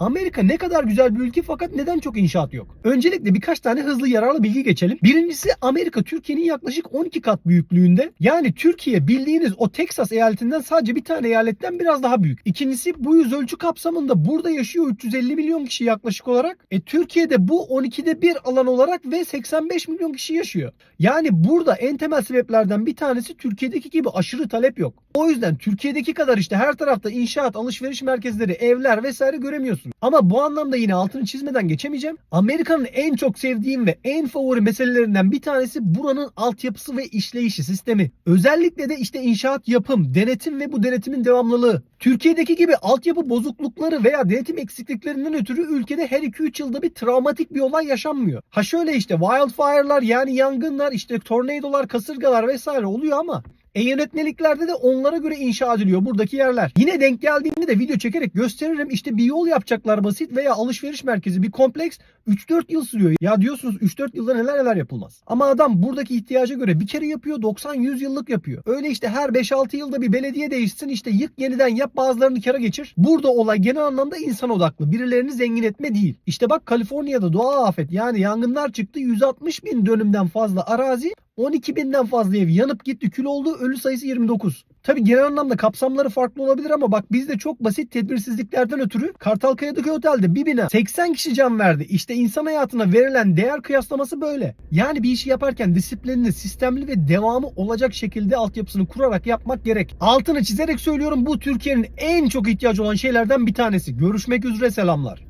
Amerika ne kadar güzel bir ülke fakat neden çok inşaat yok? Öncelikle birkaç tane hızlı yararlı bilgi geçelim. Birincisi Amerika Türkiye'nin yaklaşık 12 kat büyüklüğünde. Yani Türkiye bildiğiniz o Texas eyaletinden sadece bir tane eyaletten biraz daha büyük. İkincisi bu yüz ölçü kapsamında burada yaşıyor 350 milyon kişi yaklaşık olarak. E Türkiye'de bu 12'de bir alan olarak ve 85 milyon kişi yaşıyor. Yani burada en temel sebeplerden bir tanesi Türkiye'deki gibi aşırı talep yok. O yüzden Türkiye'deki kadar işte her tarafta inşaat, alışveriş merkezleri, evler vesaire göremiyorsun. Ama bu anlamda yine altını çizmeden geçemeyeceğim. Amerika'nın en çok sevdiğim ve en favori meselelerinden bir tanesi buranın altyapısı ve işleyişi sistemi. Özellikle de işte inşaat yapım, denetim ve bu denetimin devamlılığı. Türkiye'deki gibi altyapı bozuklukları veya denetim eksikliklerinden ötürü ülkede her 2-3 yılda bir travmatik bir olay yaşanmıyor. Ha şöyle işte wildfire'lar yani yangınlar, işte tornadolar, kasırgalar vesaire oluyor ama e yönetmeliklerde de onlara göre inşa ediliyor buradaki yerler. Yine denk geldiğinde de video çekerek gösteririm. İşte bir yol yapacaklar basit veya alışveriş merkezi bir kompleks 3-4 yıl sürüyor. Ya diyorsunuz 3-4 yılda neler neler yapılmaz. Ama adam buradaki ihtiyaca göre bir kere yapıyor 90-100 yıllık yapıyor. Öyle işte her 5-6 yılda bir belediye değişsin işte yık yeniden yap bazılarını kara geçir. Burada olay genel anlamda insan odaklı. Birilerini zengin etme değil. İşte bak Kaliforniya'da doğal afet yani yangınlar çıktı 160 bin dönümden fazla arazi 12 binden fazla ev yanıp gitti kül oldu ölü sayısı 29. Tabi genel anlamda kapsamları farklı olabilir ama bak bizde çok basit tedbirsizliklerden ötürü Kartalkaya'daki otelde bir bina 80 kişi can verdi. İşte insan hayatına verilen değer kıyaslaması böyle. Yani bir işi yaparken disiplinli, sistemli ve devamı olacak şekilde altyapısını kurarak yapmak gerek. Altını çizerek söylüyorum bu Türkiye'nin en çok ihtiyacı olan şeylerden bir tanesi. Görüşmek üzere selamlar.